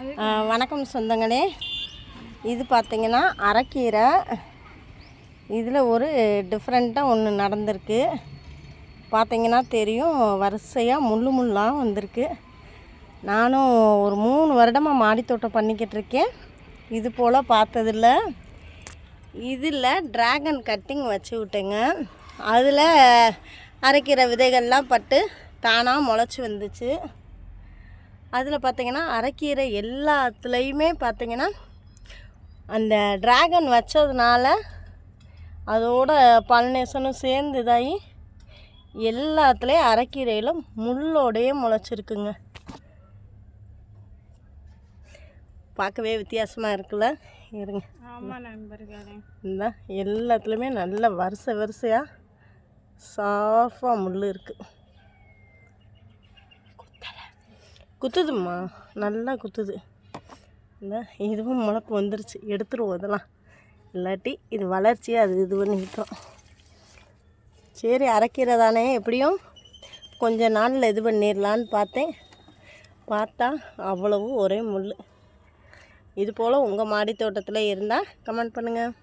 வணக்கம் சொந்தங்களே. இது பார்த்தீங்கன்னா அரைக்கீரை. இதில் ஒரு டிஃப்ரெண்ட்டாக ஒன்று நடந்திருக்கு. பார்த்தீங்கன்னா தெரியும் வரிசையாக முள்ளு முள்ளாக வந்திருக்கு. நானும் ஒரு மூணு வருடமாக மாடித்தோட்டம் பண்ணிக்கிட்டு இருக்கேன். இது போல் பார்த்ததில்ல. இதில் ட்ராகன் கட்டிங் வச்சு விட்டேங்க. அதில் அரைக்கிற விதைகள்லாம் பட்டு தானாக முளைச்சி வந்துச்சு. அதில் பார்த்தீங்கன்னா அரைக்கீரை எல்லாத்துலேயுமே பார்த்தீங்கன்னா அந்த டிராகன் வச்சதுனால அதோட பல்நேசனும் சேர்ந்து இதாகி எல்லாத்துலேயும் அரைக்கீரையில் முள்ளோடையே முளைச்சிருக்குங்க. பார்க்கவே வித்தியாசமாக இருக்குல்ல? இருங்க. ஆமாம் நண்பர்களே. இந்த எல்லாத்துலேயுமே நல்ல வரிசை வரிசையாக சாஃபாக முள் இருக்குது குத்துதும்மா. நல்லா குத்துது. இந்த இதுவும் முளப்பு வந்துருச்சு. எடுத்துருவோம் இதெல்லாம். இல்லாட்டி இது வளர்ச்சியாக அது இது பண்ணிக்கிட்டோம் சரி அரைக்கிறதானே? தானே எப்படியும் கொஞ்ச நாளில் இது பண்ணிடலான்னு பார்த்தேன். பார்த்தா அவ்வளவு ஒரே முள் இது போல் உங்கள் மாடி தோட்டத்தில் இருந்தால் கமெண்ட் பண்ணுங்கள்